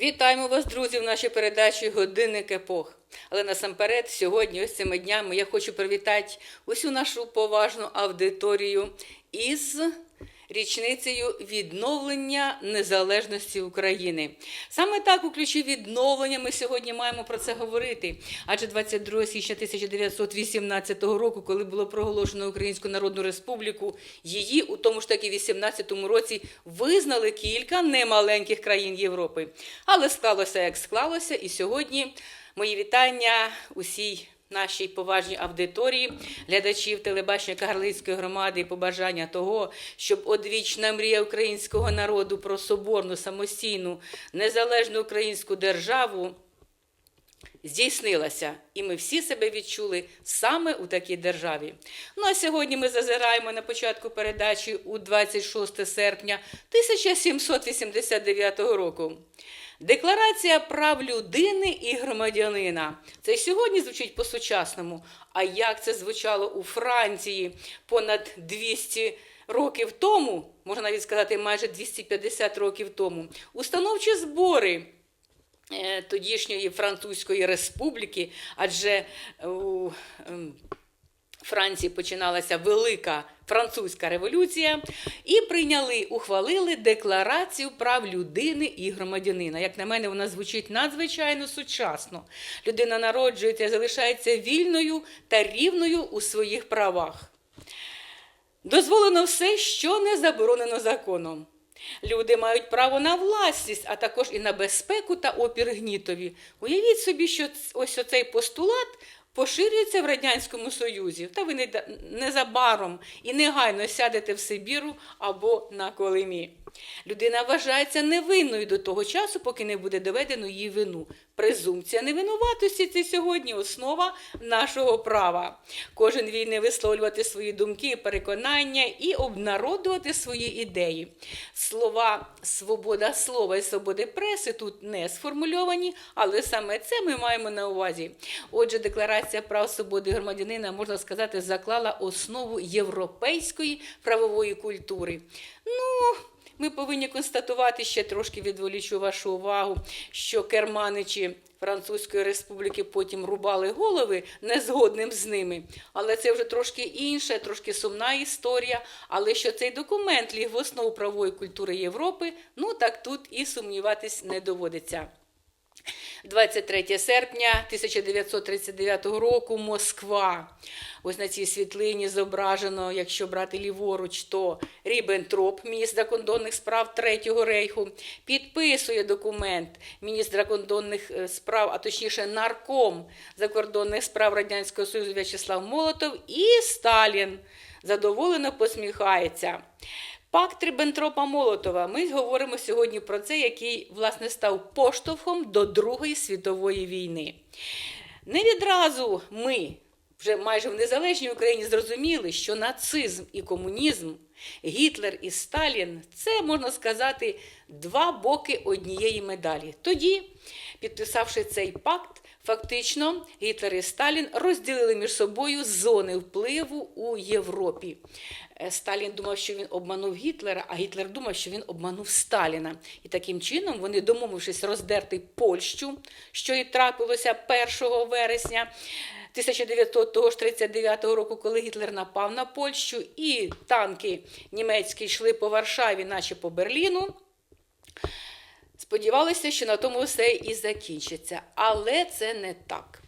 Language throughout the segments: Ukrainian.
Вітаємо вас, друзі, в нашій передачі Годинник епох. Але насамперед, сьогодні, ось цими днями, я хочу привітати усю нашу поважну аудиторію із річницею відновлення незалежності України. Саме так, у ключі відновлення, ми сьогодні маємо про це говорити. Адже 22 січня 1918 року, коли було проголошено Українську Народну Республіку, її у тому ж таки 18-му році визнали кілька немаленьких країн Європи. Але склалося як склалося, і сьогодні мої вітання усій нашій поважній аудиторії, глядачів телебачення Кагарлицької громади і побажання того, щоб одвічна мрія українського народу про соборну, самостійну, незалежну українську державу здійснилася, і ми всі себе відчули саме у такій державі. Ну а сьогодні ми зазираємо на початку передачі у 26 серпня 1789 року. Декларація прав людини і громадянина. Це сьогодні звучить по-сучасному. А як це звучало у Франції понад 200 років тому, можна навіть сказати, майже 250 років тому, установчі збори е, тодішньої Французької республіки, адже у ем, Франції починалася велика французька революція, і прийняли, ухвалили декларацію прав людини і громадянина. Як на мене, вона звучить надзвичайно сучасно. Людина народжується, залишається вільною та рівною у своїх правах. Дозволено все, що не заборонено законом. Люди мають право на власність, а також і на безпеку та опір гнітові. Уявіть собі, що ось оцей постулат поширюється в Радянському Союзі, та ви незабаром і негайно сядете в Сибіру або на Колимі. Людина вважається невинною до того часу, поки не буде доведено її вину. Презумпція невинуватості це сьогодні основа нашого права. Кожен вільний висловлювати свої думки, переконання і обнародувати свої ідеї. Слова свобода слова і свободи преси тут не сформульовані, але саме це ми маємо на увазі. Отже, декларація прав свободи громадянина, можна сказати, заклала основу європейської правової культури. Ну, ми повинні констатувати ще трошки відволічу вашу увагу, що керманичі Французької республіки потім рубали голови незгодним з ними. Але це вже трошки інша, трошки сумна історія. Але що цей документ ліг в основу правової культури Європи, ну так тут і сумніватись не доводиться. 23 серпня 1939 року Москва. Ось на цій світлині зображено, якщо брати ліворуч, то Ріббентроп, міністр закордонних справ Третього рейху, підписує документ міністр закордонних е, справ, а точніше нарком закордонних справ Радянського Союзу В'ячеслав Молотов і Сталін задоволено посміхається. Пакт Ріббентропа Молотова. Ми говоримо сьогодні про це, який власне став поштовхом до Другої світової війни. Не відразу ми, вже майже в незалежній Україні, зрозуміли, що нацизм і комунізм, Гітлер і Сталін це можна сказати два боки однієї медалі. Тоді, підписавши цей пакт, Фактично, Гітлер і Сталін розділили між собою зони впливу у Європі. Е, Сталін думав, що він обманув Гітлера, а Гітлер думав, що він обманув Сталіна. І таким чином вони, домовившись роздерти Польщу, що і трапилося 1 вересня 1939 року, коли Гітлер напав на Польщу, і танки німецькі йшли по Варшаві, наче по Берліну. Сподівалися, що на тому все і закінчиться, але це не так.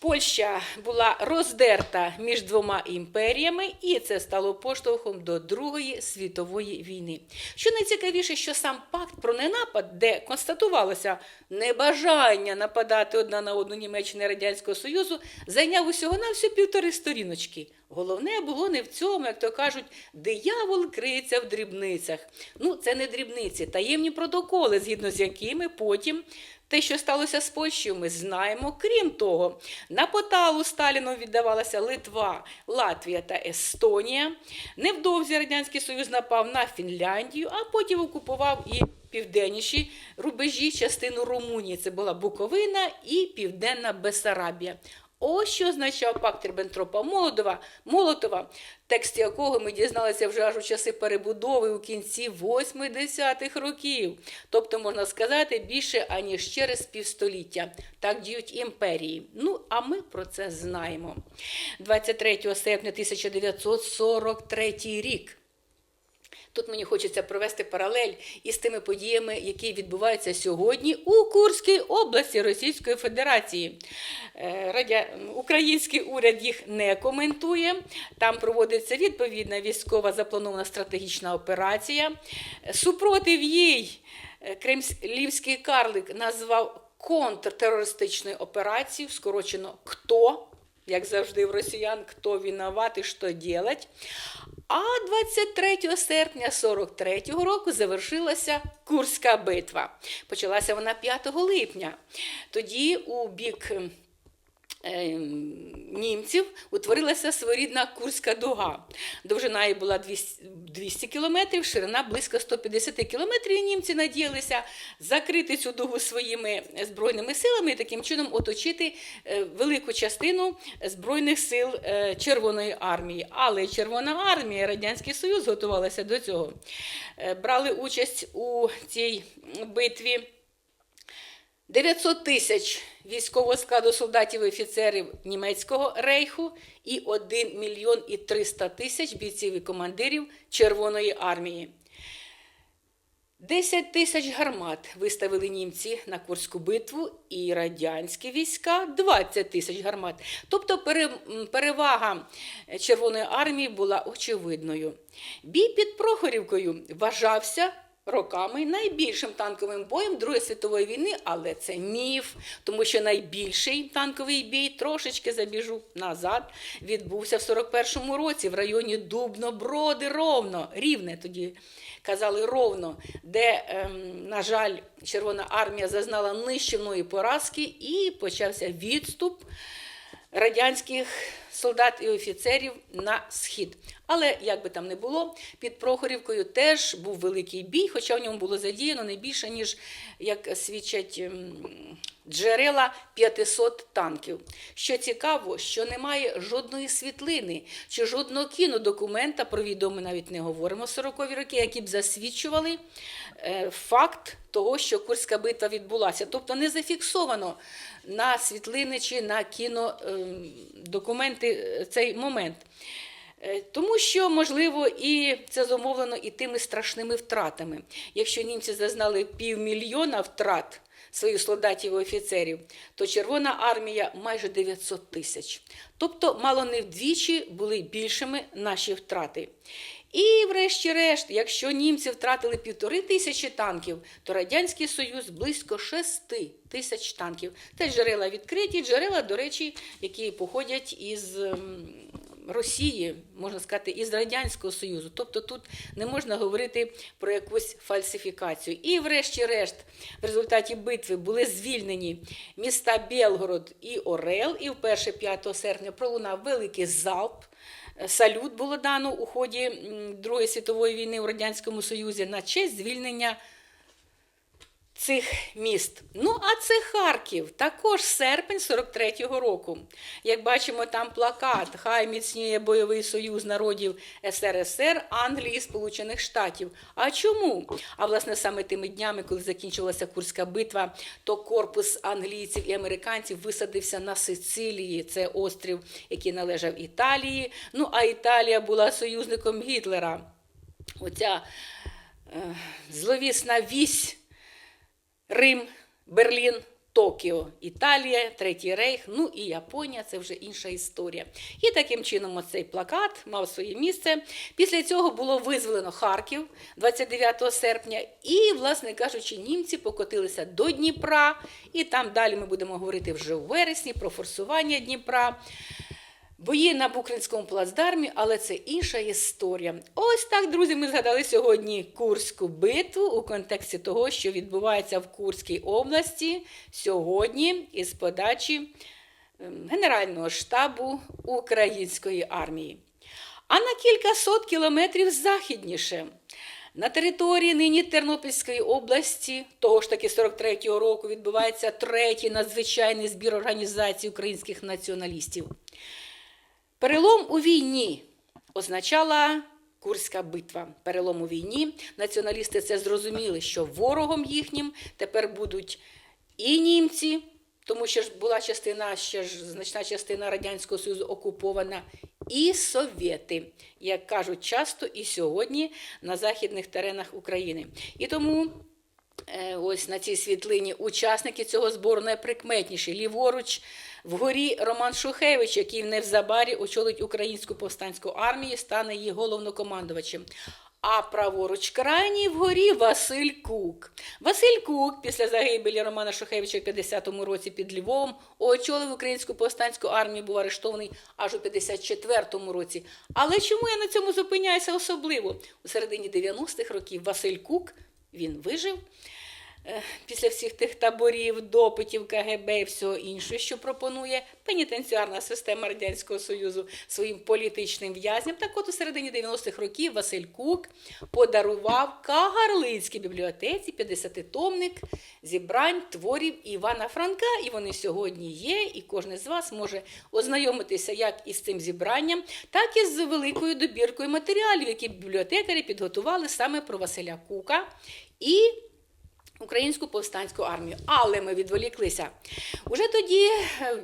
Польща була роздерта між двома імперіями, і це стало поштовхом до Другої світової війни. Що найцікавіше, що сам пакт про ненапад, де констатувалося небажання нападати одна на одну Німеччини Радянського Союзу, зайняв усього на всю півтори сторіночки. Головне було не в цьому, як то кажуть, диявол криється в дрібницях. Ну, це не дрібниці, таємні протоколи, згідно з якими потім те, що сталося з Польщею, ми знаємо. Крім того, на поталу Сталіну віддавалася Литва, Латвія та Естонія. Невдовзі Радянський Союз напав на Фінляндію, а потім окупував і південніші рубежі частину Румунії. Це була Буковина і Південна Бесарабія. Ось що означав пакт Ріббентропа Молотова, Молотова, текст якого ми дізналися вже аж у часи перебудови у кінці 80-х років. Тобто, можна сказати, більше аніж через півстоліття. Так діють імперії. Ну, а ми про це знаємо. 23 серпня 1943 рік. Тут мені хочеться провести паралель із тими подіями, які відбуваються сьогодні у Курській області Російської Федерації. Е, Радя... Український уряд їх не коментує. Там проводиться відповідна військова запланована стратегічна операція. Супротив їй е, кремлівський карлик назвав контртерористичною операцією, скорочено «КТО», як завжди в росіян, хто виноват і що делать. А 23 серпня 43-го року завершилася Курська битва. Почалася вона 5 липня. Тоді у бік німців утворилася своєрідна Курська дуга. Довжина її була 200, 200 кілометрів, ширина близько 150 кілометрів. І німці надіялися закрити цю дугу своїми збройними силами і таким чином оточити е, велику частину збройних сил е, Червоної армії. Але Червона армія, Радянський Союз готувалася до цього. Е, Брали участь у цій битві. 900 тисяч військового складу солдатів і офіцерів німецького рейху і 1 мільйон і 300 тисяч бійців і командирів Червоної армії. 10 тисяч гармат виставили німці на Курську битву і радянські війська 20 тисяч гармат. Тобто перевага Червоної армії була очевидною. Бій під Прохорівкою вважався роками найбільшим танковим боєм Другої світової війни, але це міф, тому що найбільший танковий бій, трошечки забіжу назад, відбувся в 41-му році в районі Дубно-Броди, ровно, рівне тоді казали ровно, де, ем, на жаль, Червона армія зазнала нищівної поразки і почався відступ радянських солдат і офіцерів на схід. Але як би там не було, під Прохорівкою теж був великий бій, хоча в ньому було задіяно не більше, ніж, як свідчать ем, джерела 500 танків. Що цікаво, що немає жодної світлини чи жодного кінодокумента, про відео навіть не говоримо 40-ві роки, які б засвідчували е, факт того, що Курська битва відбулася. Тобто не зафіксовано на світлини чи на кінодокументи цей момент. Е, Тому що, можливо, і це зумовлено і тими страшними втратами. Якщо німці зазнали півмільйона втрат своїх солдатів і офіцерів, то Червона армія майже 900 тисяч. Тобто, мало не вдвічі були більшими наші втрати. І, врешті-решт, якщо німці втратили півтори тисячі танків, то Радянський Союз близько шести тисяч танків. Це джерела відкриті, джерела, до речі, які походять із. Росії, можна сказати, із Радянського Союзу. Тобто тут не можна говорити про якусь фальсифікацію. І, врешті-решт, в результаті битви були звільнені міста Білгород і Орел, і вперше 5 серпня пролунав великий залп. Салют було дано у ході Другої світової війни в Радянському Союзі на честь звільнення цих міст. Ну, а це Харків, також серпень 43-го року. Як бачимо, там плакат Хай міцніє бойовий союз народів СРСР, Англії і Сполучених Штатів. А чому? А власне саме тими днями, коли закінчилася Курська битва, то корпус англійців і американців висадився на Сицилії. Це острів, який належав Італії. Ну, а Італія була союзником Гітлера. Оця е, зловісна вісь. Рим, Берлін, Токіо, Італія, Третій Рейх, ну і Японія це вже інша історія. І таким чином оцей плакат мав своє місце. Після цього було визволено Харків 29 серпня, і, власне кажучи, німці покотилися до Дніпра, і там далі ми будемо говорити вже у вересні про форсування Дніпра. Бої на Букринському плацдармі, але це інша історія. Ось так, друзі, ми згадали сьогодні Курську битву у контексті того, що відбувається в Курській області сьогодні із подачі ем, Генерального штабу Української армії. А на кілька сот кілометрів західніше На території нині Тернопільської області, того ж таки 43-го року, відбувається третій надзвичайний збір організації українських націоналістів. Перелом у війні означала Курська битва. Перелом у війні. Націоналісти це зрозуміли, що ворогом їхнім тепер будуть і німці, тому що ж була частина, ще ж значна частина Радянського Союзу окупована, і совєти, як кажуть часто і сьогодні на західних теренах України. І тому Е, Ось на цій світлині учасники цього збору найприкметніші. Ліворуч вгорі Роман Шухевич, який незабарі очолить українську повстанську армію, стане її головнокомандувачем. А праворуч крайній вгорі Василь Кук. Василь Кук після загибелі Романа Шухевича в 50-му році під Львовом очолив українську повстанську армію, був арештований аж у 54-му році. Але чому я на цьому зупиняюся особливо? У середині 90-х років Василь Кук він вижив після всіх тих таборів, допитів КГБ і всього іншого, що пропонує пенітенціарна система Радянського Союзу своїм політичним в'язням. Так от у середині 90-х років Василь Кук подарував Кагарлицькій бібліотеці 50-томник зібрань творів Івана Франка. І вони сьогодні є, і кожен з вас може ознайомитися як із цим зібранням, так і з великою добіркою матеріалів, які бібліотекарі підготували саме про Василя Кука. І українську повстанську армію. Але ми відволіклися. Уже тоді е,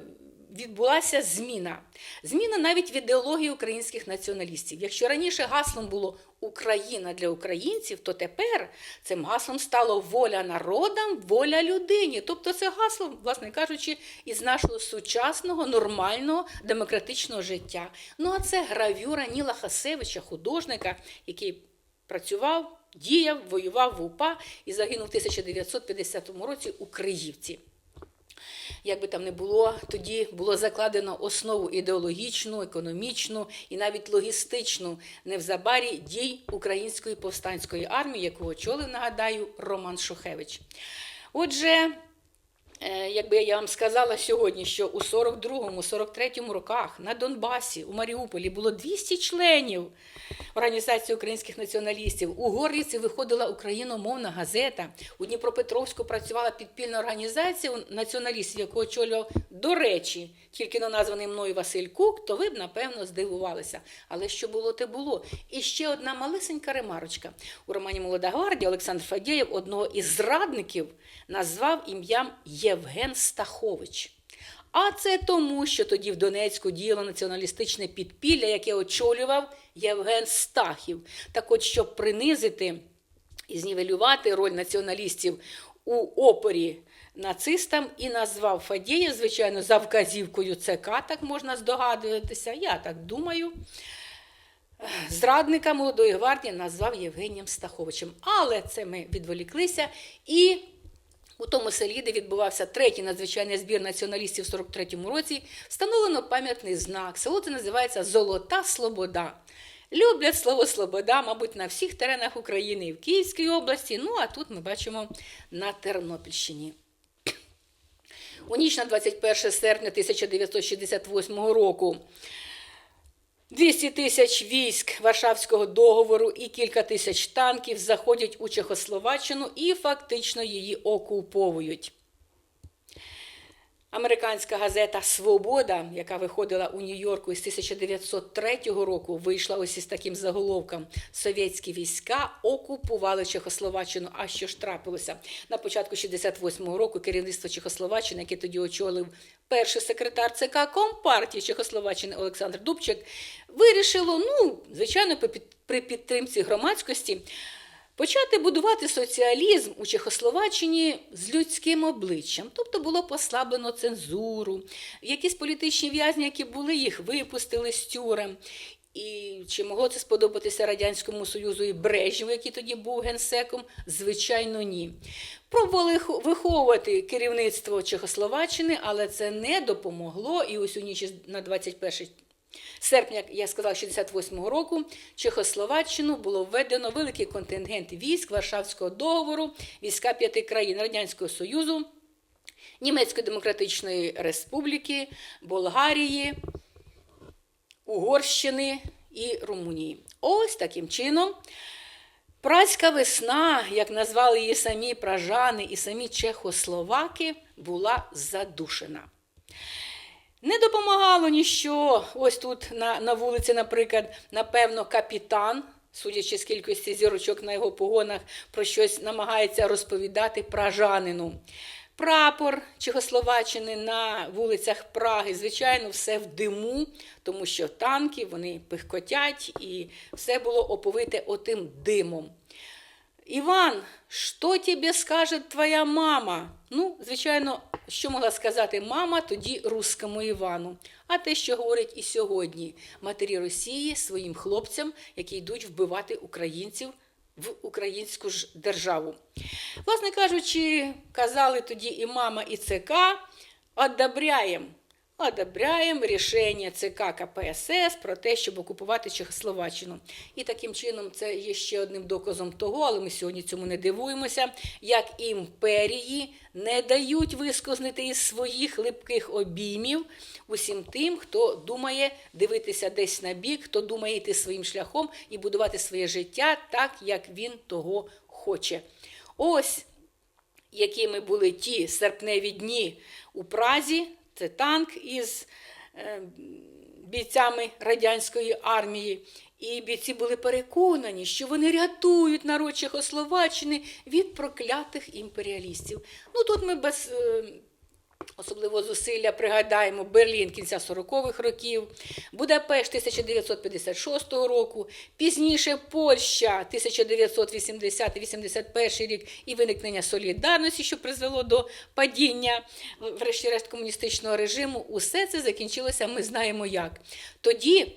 відбулася зміна. Зміна навіть в ідеології українських націоналістів. Якщо раніше гаслом було Україна для українців, то тепер цим гаслом стало воля народам, воля людині. Тобто це гасло, власне кажучи, із нашого сучасного, нормального, демократичного життя. Ну а це гравюра Ніла Хасевича, художника, який працював, діяв, воював в УПА і загинув в 1950 році у Криївці. Як би там не було, тоді було закладено основу ідеологічну, економічну і навіть логістичну невзабарі дій Української повстанської армії, яку очолив, нагадаю, Роман Шухевич. Отже, Якби я вам сказала сьогодні, що у 42-му, 43-му роках на Донбасі, у Маріуполі було 200 членів Організації українських націоналістів. У Горліці виходила україномовна газета. У Дніпропетровську працювала підпільна організація націоналістів, яку очолював, до речі, тільки не названий мною Василь Кук, то ви б, напевно, здивувалися. Але що було, те було. І ще одна малесенька ремарочка. У романі Молода гвардія Олександр Фадєєв одного із зрадників назвав ім'ям Євген Стахович. А це тому, що тоді в Донецьку діяло націоналістичне підпілля, яке очолював Євген Стахів. Так от, щоб принизити і знівелювати роль націоналістів у опорі нацистам, і назвав Фадєєв, звичайно, за вказівкою ЦК, так можна здогадуватися, я так думаю. Зрадника молодої гвардії назвав Євгенієм Стаховичем. Але це ми відволіклися і. У тому селі, де відбувався третій надзвичайний збір націоналістів в 43-му році, встановлено пам'ятний знак. Село це називається Золота Слобода. Люблять слово Слобода, мабуть, на всіх теренах України і в Київській області. Ну а тут ми бачимо на Тернопільщині. У ніч на 21 серпня 1968 року 200 тисяч військ Варшавського договору і кілька тисяч танків заходять у Чехословаччину і фактично її окуповують. Американська газета Свобода, яка виходила у Нью-Йорку із 1903 року, вийшла ось із таким заголовком: Совєтські війська окупували Чехословаччину. А що ж трапилося? На початку 68-го року керівництво Чехословаччини, яке тоді очолив перший секретар ЦК Компартії Чехословаччини Олександр Дубчик, вирішило, ну, звичайно, при підтримці громадськості. Почати будувати соціалізм у Чехословаччині з людським обличчям, тобто було послаблено цензуру, якісь політичні в'язні, які були, їх випустили з тюрем. І чи могло це сподобатися Радянському Союзу і Брежнєву, який тоді був генсеком? Звичайно, ні. Пробували виховувати керівництво Чехословаччини, але це не допомогло. І ось у ніч на 21 серпня, як я сказала, 68-го року Чехословаччину було введено великий контингент військ Варшавського договору, війська п'яти країн Радянського Союзу, Німецької Демократичної Республіки, Болгарії, Угорщини і Румунії. Ось таким чином. Празька весна, як назвали її самі пражани і самі чехословаки, була задушена. Не допомагало ніщо. Ось тут на, на вулиці, наприклад, напевно, капітан, судячи з кількості зірочок на його погонах, про щось намагається розповідати пражанину. Прапор Чехословаччини на вулицях Праги, звичайно, все в диму, тому що танки вони пихкотять, і все було оповите отим димом. Іван, що тобі скаже твоя мама? Ну, звичайно, що могла сказати мама тоді рускому Івану. А те, що говорять і сьогодні матері Росії своїм хлопцям, які йдуть вбивати українців в українську ж державу. Власне кажучи, казали тоді і мама, і ЦК, одобряємо. Одобряємо рішення ЦК КПСС про те, щоб окупувати Чехословаччину. І таким чином це є ще одним доказом того, але ми сьогодні цьому не дивуємося, як імперії не дають вискознити із своїх липких обіймів усім тим, хто думає дивитися десь на бік, хто думає йти своїм шляхом і будувати своє життя так, як він того хоче. Ось якими були ті серпневі дні у Празі. Це танк із е, бійцями радянської армії. І бійці були переконані, що вони рятують народ Чехословаччини від проклятих імперіалістів. Ну тут ми без особливого зусилля пригадаємо Берлін кінця 40-х років, Будапешт 1956 року, пізніше Польща 1980-81 рік і виникнення солідарності, що призвело до падіння, врешті-решт, комуністичного режиму. Усе це закінчилося, ми знаємо як. Тоді.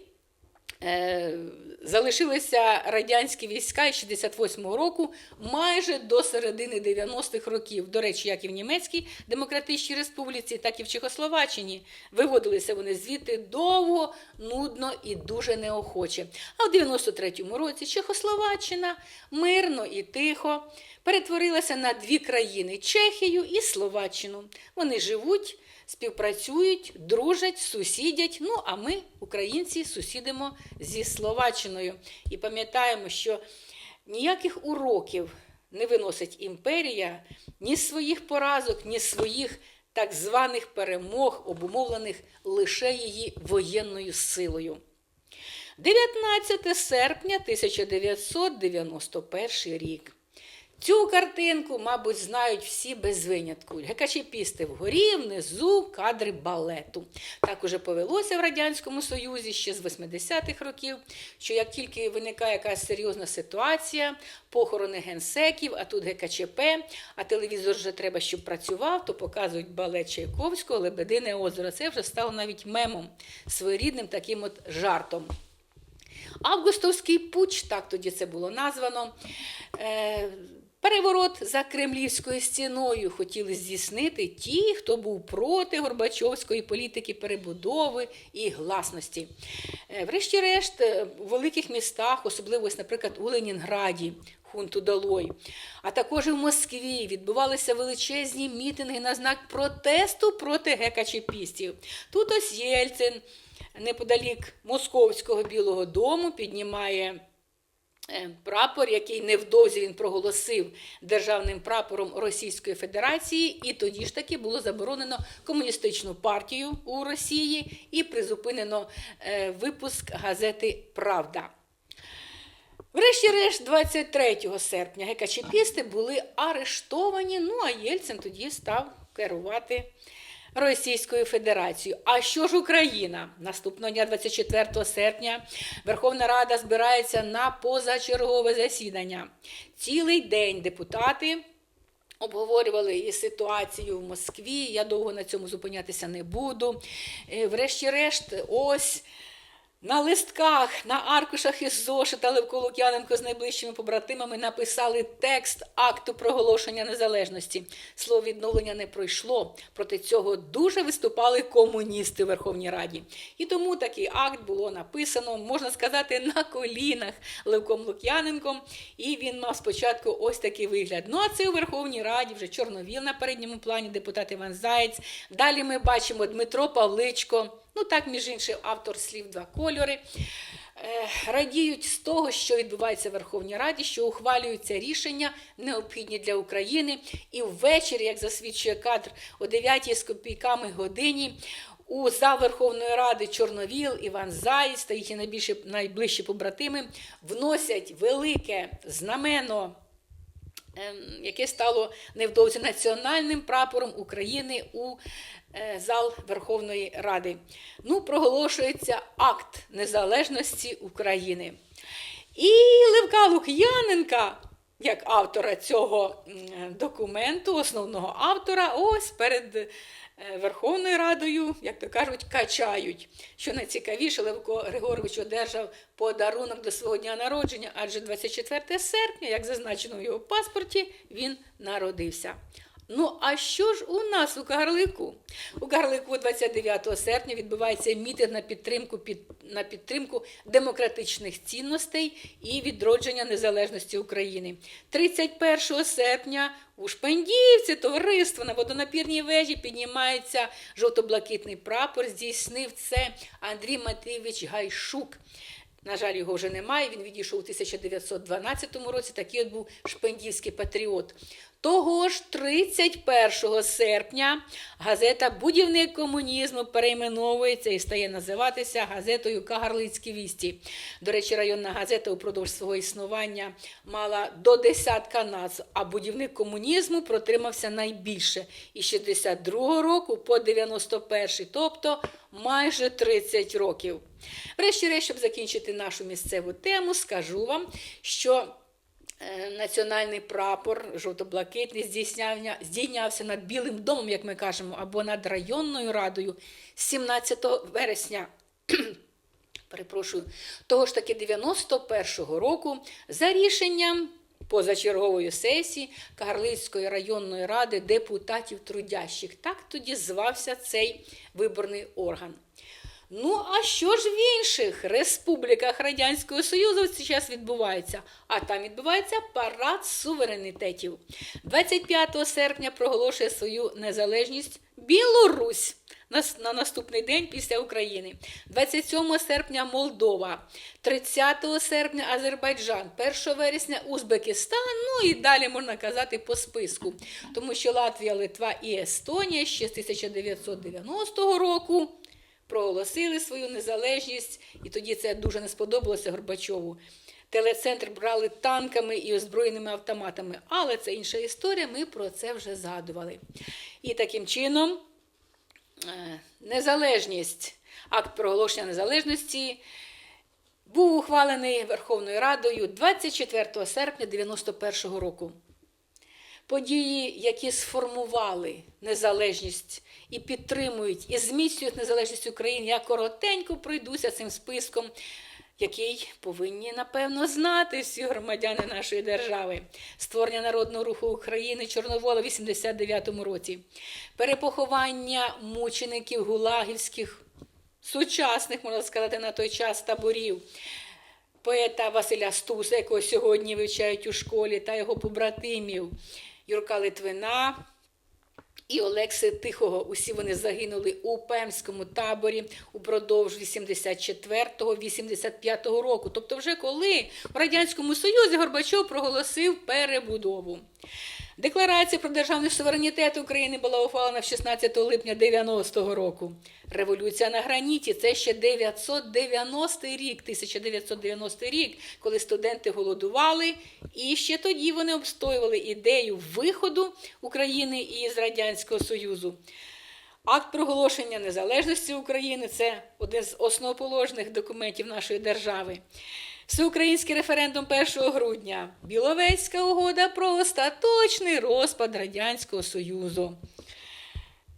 Е, залишилися радянські війська із 68-го року майже до середини 90-х років. До речі, як і в Німецькій Демократичній Республіці, так і в Чехословаччині. Виводилися вони звідти довго, нудно і дуже неохоче. А в 93-му році Чехословаччина мирно і тихо перетворилася на дві країни Чехію і Словаччину. Вони живуть співпрацюють, дружать, сусідять. Ну, а ми, українці, сусідимо зі Словаччиною. І пам'ятаємо, що ніяких уроків не виносить імперія ні своїх поразок, ні своїх так званих перемог, обумовлених лише її воєнною силою. 19 серпня 1991 рік. Цю картинку, мабуть, знають всі без винятку. Гекачепісти вгорі, внизу кадри балету. Так уже повелося в Радянському Союзі ще з 80-х років, що як тільки виникає якась серйозна ситуація, похорони генсеків, а тут ГКЧП, а телевізор вже треба, щоб працював, то показують балет Чайковського, Лебедине озеро. Це вже стало навіть мемом, своєрідним таким от жартом. Августовський пуч, так тоді це було названо. Переворот за кремлівською стіною хотіли здійснити ті, хто був проти Горбачовської політики перебудови і гласності. Е, Врешті-решт, е, в великих містах, особливо, наприклад, у Ленінграді, хунту Долой, а також в Москві відбувалися величезні мітинги на знак протесту проти гекачепістів. Тут ось Єльцин неподалік Московського Білого Дому піднімає. Е, Прапор, який невдовзі він проголосив державним прапором Російської Федерації, і тоді ж таки було заборонено комуністичну партію у Росії і призупинено е, випуск газети Правда. Врешті-решт, 23 серпня гекачепісти були арештовані. Ну а Єльцин тоді став керувати Російською Федерацією. А що ж Україна? Наступного дня, 24 серпня, Верховна Рада збирається на позачергове засідання. Цілий день депутати. Обговорювали і ситуацію в Москві. Я довго на цьому зупинятися не буду. Е, Врешті-решт, ось на листках, на аркушах із зошита Левко Лук'яненко з найближчими побратимами написали текст акту проголошення незалежності. Слово відновлення не пройшло. Проти цього дуже виступали комуністи в Верховній Раді. І тому такий акт було написано, можна сказати, на колінах Левком Лук'яненком. І він мав спочатку ось такий вигляд. Ну а це у Верховній Раді вже Чорновіл на передньому плані, депутат Іван Заєць. Далі ми бачимо Дмитро Павличко. Ну, так, між іншим, автор слів два кольори. е, радіють з того, що відбувається в Верховній Раді, що ухвалюються рішення необхідні для України. І ввечері, як засвідчує кадр, о 9 з копійками годині. У зал Верховної Ради Чорновіл, Іван Заєць та їхні найбільші найближчі побратими вносять велике знамено ем, яке стало невдовзі національним прапором України у зал Верховної Ради. Ну, проголошується акт незалежності України. І Левка Лук'яненка, як автора цього документу, основного автора, ось перед е, Верховною Радою, як то кажуть, качають. Що найцікавіше, Левко Григорович одержав подарунок до свого дня народження, адже 24 серпня, як зазначено в його паспорті, він народився. Ну, а що ж у нас у Кагарлику? У Кагарлику 29 серпня відбувається мітинг на підтримку, під, на підтримку демократичних цінностей і відродження незалежності України. 31 серпня у Шпендіївці товариство на водонапірній вежі піднімається жовто-блакитний прапор. Здійснив це Андрій Матвійович Гайшук. На жаль, його вже немає. Він відійшов у 1912 році. Такий от був шпендівський патріот. Того ж 31 серпня газета Будівник комунізму перейменовується і стає називатися газетою Кагарлицькі вісті. До речі, районна газета упродовж свого існування мала до десятка назв, а будівник комунізму протримався найбільше із 62 року по 91, тобто майже 30 років. Врешті-решт, щоб закінчити нашу місцеву тему, скажу вам, що національний прапор жовто-блакитний здійнявся над Білим домом, як ми кажемо, або над районною радою 17 вересня. Перепрошую, того ж таки 91-го року за рішенням позачергової сесії Кагарлицької районної ради депутатів трудящих. Так тоді звався цей виборний орган. Ну, а що ж в інших республіках Радянського Союзу в відбувається? А там відбувається парад суверенітетів. 25 серпня проголошує свою незалежність Білорусь на наступний день після України. 27 серпня Молдова, 30 серпня Азербайджан, 1 вересня Узбекистан, ну і далі можна казати по списку. Тому що Латвія, Литва і Естонія ще з 1990 року проголосили свою незалежність, і тоді це дуже не сподобалося Горбачову. Телецентр брали танками і озброєними автоматами, але це інша історія, ми про це вже згадували. І таким чином е, незалежність, акт проголошення незалежності був ухвалений Верховною Радою 24 серпня 91 року. Події, які сформували незалежність і підтримують, і зміцнюють незалежність України, я коротенько пройдуся цим списком, який повинні, напевно, знати всі громадяни нашої держави. Створення Народного руху України Чорновола в 89-му році, перепоховання мучеників гулагівських, сучасних, можна сказати, на той час таборів. Поета Василя Стуса, якого сьогодні вивчають у школі, та його побратимів Юрка Литвина і Олекси Тихого. Усі вони загинули у Пемському таборі упродовж 84-85 року. Тобто, вже коли в Радянському Союзі Горбачов проголосив перебудову. Декларація про державний суверенітет України була ухвалена в 16 липня 90-го року. Революція на граніті це ще 990 рік, 1990 рік, коли студенти голодували, і ще тоді вони обстоювали ідею виходу України із Радянського Союзу. Акт проголошення незалежності України це один з основоположних документів нашої держави. Всеукраїнський референдум 1 грудня. Біловецька угода про остаточний розпад Радянського Союзу.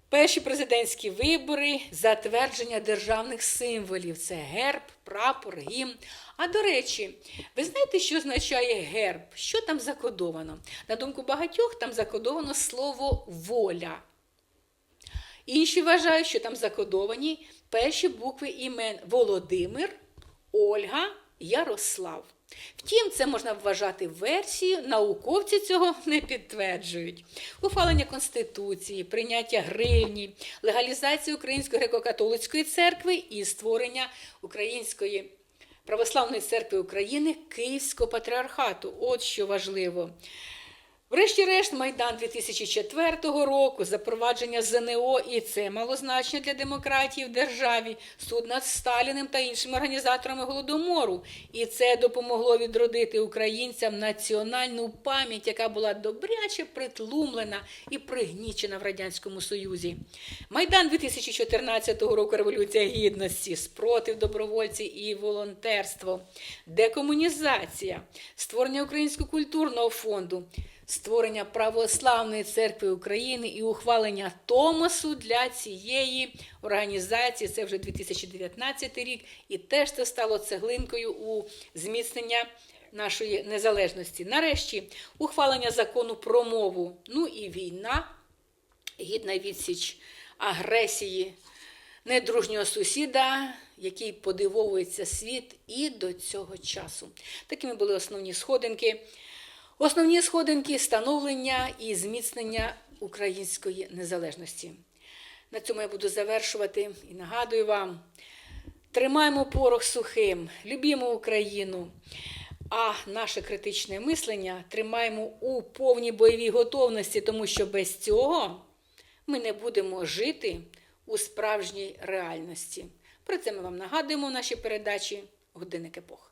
Перші президентські вибори, затвердження державних символів це герб, прапор, гімн. А до речі, ви знаєте, що означає герб? Що там закодовано? На думку багатьох, там закодовано слово воля. Інші вважають, що там закодовані перші букви імен Володимир, Ольга, Ярослав. Втім, це можна вважати версією, науковці цього не підтверджують. Ухвалення Конституції, прийняття гривні, легалізація Української греко-католицької церкви і створення Української Православної церкви України Київського патріархату. От що важливо. Врешті-решт, Майдан 2004 року, запровадження ЗНО, і це мало значення для демократії в державі, суд над Сталіним та іншими організаторами голодомору. І це допомогло відродити українцям національну пам'ять, яка була добряче притлумлена і пригнічена в Радянському Союзі. Майдан 2014 року Революція Гідності, спротив добровольців і волонтерство, декомунізація, створення Українського культурного фонду створення Православної церкви України і ухвалення Томосу для цієї організації. Це вже 2019 рік, і теж це стало цеглинкою у зміцнення нашої незалежності. Нарешті ухвалення закону про мову. Ну і війна, гідна відсіч агресії недружнього сусіда, який подивовується світ і до цього часу. Такими були основні сходинки. Основні сходинки становлення і зміцнення української незалежності. На цьому я буду завершувати і нагадую вам: тримаємо порох сухим, любімо Україну, а наше критичне мислення тримаємо у повній бойовій готовності, тому що без цього ми не будемо жити у справжній реальності. Про це ми вам нагадуємо в нашій передачі Годинник епох.